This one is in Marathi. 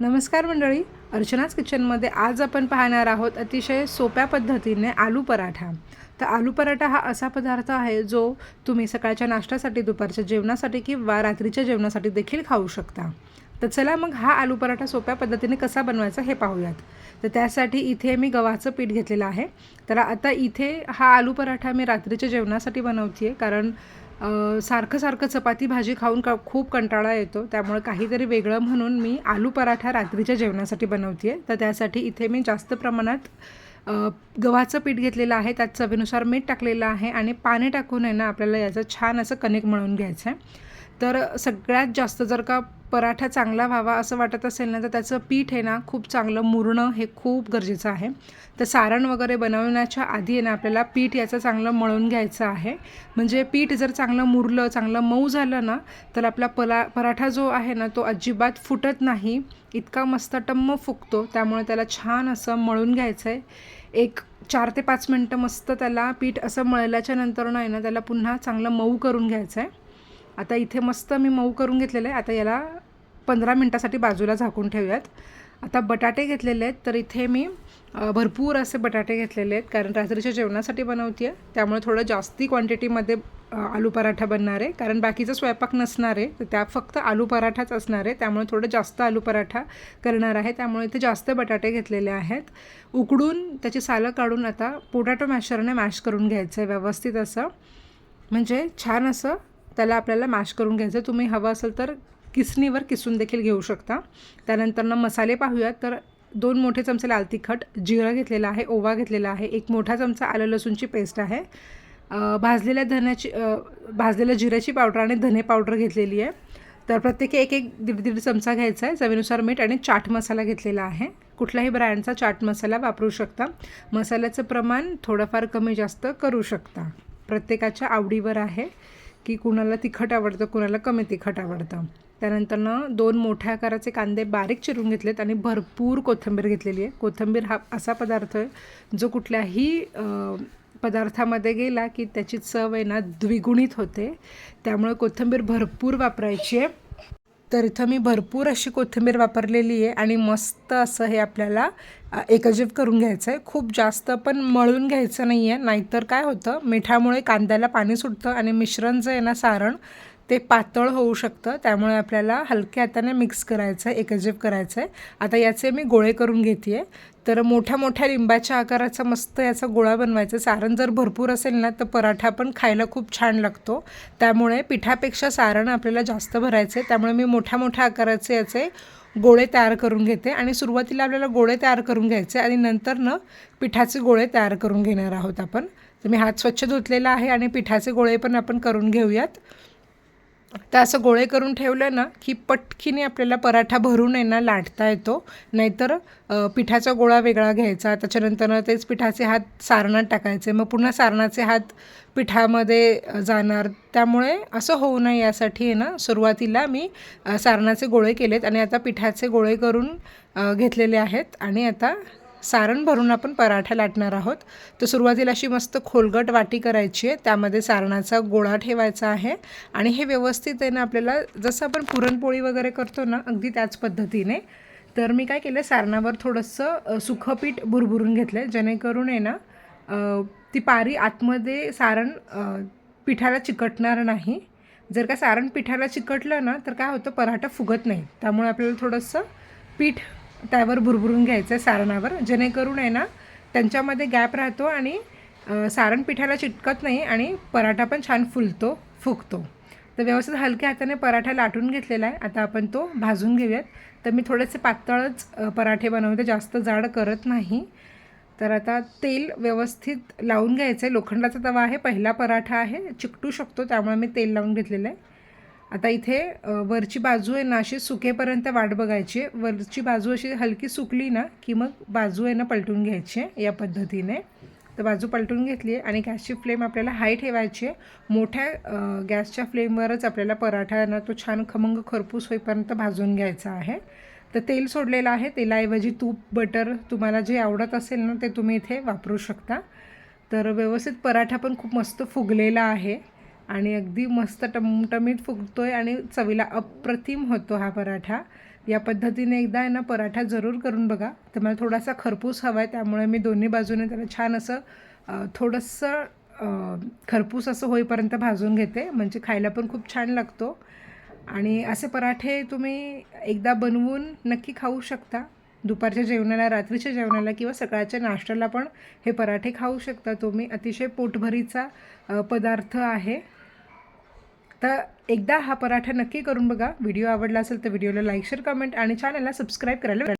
नमस्कार मंडळी. अर्चनाच किचनमध्ये आज आपण पाहणार आहोत अतिशय सोप्या पद्धतीने आलू पराठा. तर आलू पराठा हा असा पदार्थ आहे जो तुम्ही सकाळच्या नाश्त्यासाठी दुपारच्या जेवणासाठी किंवा रात्रीच्या जेवणासाठी देखील खाऊ शकता. तर चला मग हा आलू पराठा सोप्या पद्धतीने कसा बनवायचा हे पाहूयात. तर त्यासाठी इथे मी गव्हाचं पीठ घेतलेलं आहे. तर आता इथे हा आलू पराठा मी रात्रीच्या जेवणासाठी बनवते आहे कारण सारखं सारखं चपाती भाजी खाऊन का खूप कंटाळा येतो. त्यामुळे काहीतरी वेगळं म्हणून मी आलू पराठा रात्रीच्या जेवणासाठी बनवते आहे तर त्यासाठी इथे मी जास्त प्रमाणात गव्हाचं पीठ घेतलेलं आहे. त्यात चवीनुसार मीठ टाकलेलं आहे आणि पाणी टाकून आहे ना आपल्याला याचं छान असं कणिक मळून घ्यायचं आहे तर सगळ्यात जास्त जर का पराठा चांगला व्हावा असं वाटत असेल ना तर त्याचं पीठ आहे ना खूप चांगलं मुरणं हे खूप गरजेचं आहे. तर सारण वगैरे बनवण्याच्या आधी आहे ना आपल्याला पीठ याचं चांगलं मळून घ्यायचं आहे. म्हणजे पीठ जर चांगलं मुरलं चांगलं मऊ झालं ना तर आपला पला पराठा जो आहे ना तो अजिबात फुटत नाही. इतका मस्त टम्म फुगतो त्यामुळे त्याला छान असं मळून घ्यायचं आहे एक चार ते पाच मिनटं मस्त त्याला पीठ असं मळल्याच्या नंतर नाही ना त्याला पुन्हा चांगलं मऊ करून घ्यायचं आहे आता इथे मस्त मी मऊ करून घेतलेलं आहे. आता याला पंधरा मिनटासाठी बाजूला झाकून ठेवूयात. आता बटाटे घेतलेले आहेत तर इथे मी भरपूर असे बटाटे घेतलेले आहेत. कारण रात्रीच्या जेवणासाठी बनवते आहे त्यामुळे थोडं जास्ती क्वांटिटीमध्ये आलू पराठा बनणार आहे. कारण बाकीचा स्वयंपाक नसणार आहे. तर त्या फक्त आलू पराठाच असणार आहे. त्यामुळे थोडं जास्त आलू पराठा करणार आहे. त्यामुळे इथे जास्त बटाटे घेतलेले आहेत. उकडून त्याची सालं काढून आता पोटॅटो मॅशरने मॅश करून घ्यायचं आहे व्यवस्थित असं. म्हणजे छान असं त्याला आपल्याला मॅश करून घ्यायचं. तुम्ही हवं असेल तर किसणीवर किसून देखील घेऊ शकता. त्यानंतरनं मसाले पाहूयात. तर दोन मोठे चमचे लाल तिखट जिरं घेतलेलं आहे ओवा घेतलेला आहे एक मोठा चमचा आलं लसूणची पेस्ट आहे. भाजलेल्या धन्याची भाजलेल्या जिऱ्याची पावडर आणि धने पावडर घेतलेली आहे. तर प्रत्येकी एक एक दीड दीड चमचा घ्यायचा आहे. चवीनुसार मीठ आणि चाट मसाला घेतलेला आहे. कुठल्याही ब्रँडचा चाट मसाला वापरू शकता. मसाल्याचं प्रमाण थोडंफार कमी जास्त करू शकता. प्रत्येकाच्या आवडीवर आहे. की कुणाला तिखट आवडतं कुणाला कमी तिखट आवडतं. त्यानंतरनं दोन मोठ्या आकाराचे कांदे बारीक चिरून घेतलेत आणि भरपूर कोथिंबीर घेतलेली आहे. कोथिंबीर हा असा पदार्थ आहे जो कुठल्याही पदार्थामध्ये गेला की त्याची चव आहे ना द्विगुणित होते. त्यामुळे कोथिंबीर भरपूर वापरायची आहे. तर इथं मी भरपूर अशी कोथिंबीर वापरलेली आहे आणि मस्त असं हे आपल्याला एकजीव करून घ्यायचं आहे खूप जास्त पण मळून घ्यायचं नाही आहे नाहीतर काय होतं मिठामुळे कांद्याला पाणी सुटतं आणि मिश्रण जे आहे ना सारण ते पातळ होऊ शकतं. त्यामुळे आपल्याला हलक्या हाताने मिक्स करायचं आहे एकजीव करायचं आहे आता याचे मी गोळे करून घेते आहे तर मोठ्या मोठ्या लिंबाच्या आकाराचा मस्त याचा गोळा बनवायचा. सारण जर भरपूर असेल ना तर पराठा पण खायला खूप छान लागतो. त्यामुळे पिठापेक्षा सारण आपल्याला जास्त भरायचं आहे त्यामुळे मी मोठ्या मोठ्या आकाराचे याचे गोळे तयार करून घेते. आणि सुरुवातीला आपल्याला गोळे तयार करून घ्यायचे आणि नंतर न पिठाचे गोळे तयार करून घेणार आहोत आपण. तर मी हात स्वच्छ धुतलेला आहे आणि पिठाचे गोळे पण आपण करून घेऊयात. तर असं गोळे करून ठेवलं ना की पटकीने आपल्याला पराठा भरून आहे ना लाटता येतो. नाहीतर पिठाचा गोळा वेगळा घ्यायचा. त्याच्यानंतर तेच पिठाचे हात सारणात टाकायचे. मग पुन्हा सारणाचे हात पिठामध्ये जाणार. त्यामुळे असं होऊ नये यासाठी आहे ना सुरुवातीला मी सारणाचे गोळे केलेत. आणि आता पिठाचे गोळे करून घेतलेले आहेत. आणि आता सारण भरून आपण पराठा लाटणार आहोत. तर सुरुवातीला अशी मस्त खोलगट वाटी करायची आहे. त्यामध्ये सारणाचा गोळा ठेवायचा आहे. आणि हे व्यवस्थित आहे ना आपल्याला जसं आपण पुरणपोळी वगैरे करतो ना अगदी त्याच पद्धतीने. तर मी काय केलं सारणावर थोडंसं सुखं पीठ भुरभुरून घेतलं आहे जेणेकरून आहे ना ती पारी आतमध्ये सारण पिठाला चिकटणार नाही. जर का सारण पिठाला चिकटलं ना तर काय होतं पराठा फुगत नाही. त्यामुळे आपल्याला थोडंसं पीठ त्यावर भुरभुरून घ्यायचं आहे सारणावर. जेणेकरून आहे ना त्यांच्यामध्ये गॅप राहतो आणि सारण पिठाला चिटकत नाही आणि पराठा पण छान फुलतो फुगतो. तर व्यवस्थित हलक्या हाताने पराठा लाटून घेतलेला आहे. आता आपण तो भाजून घेऊयात. तर मी थोडेसे पातळच पराठे बनवते. जास्त जाड करत नाही. तर आता तेल व्यवस्थित लावून घ्यायचं आहे लोखंडाचा तवा आहे. पहिला पराठा आहे. चिकटू शकतो त्यामुळे मी तेल लावून घेतलेलं आहे. आता इथे वरची बाजू आहे ना अशी सुकेपर्यंत वाट बघायची आहे. वरची बाजू अशी हलकी सुकली ना की मग बाजू आहे ना पलटून घ्यायची आहे या पद्धतीने. तर बाजू पलटून घेतली आहे आणि गॅसची फ्लेम आपल्याला हाय ठेवायची आहे. मोठ्या गॅसच्या फ्लेमवरच आपल्याला पराठा आहे ना तो छान खमंग खरपूस होईपर्यंत भाजून घ्यायचा आहे. तर तेल सोडलेलं आहे. तेलाऐवजी तूप बटर तुम्हाला जे आवडत असेल ना ते तुम्ही इथे वापरू शकता. तर व्यवस्थित पराठा पण खूप मस्त फुगलेला आहे. आणि अगदी मस्त टमटमीत फुगतो आहे आणि चवीला अप्रतिम होतो हा पराठा. या पद्धतीने एकदा आहे ना पराठा जरूर करून बघा. तर मला थोडासा खरपूस हवा आहे त्यामुळे मी दोन्ही बाजूने त्याला छान असं थोडंसं खरपूस असं होईपर्यंत भाजून घेते. म्हणजे खायला पण खूप छान लागतो. आणि असे पराठे तुम्ही एकदा बनवून नक्की खाऊ शकता. दुपारच्या जेवणाला रात्रीच्या जेवणाला किंवा सकाळच्या नाश्त्याला पण हे पराठे खाऊ शकता तुम्ही. अतिशय पोटभरीचा पदार्थ आहे. तर एकदा हा पराठा नक्की करून बघा. व्हिडिओ आवडला असेल तर व्हिडिओला लाईक शेअर कमेंट आणि चॅनलला सबस्क्राईब करायला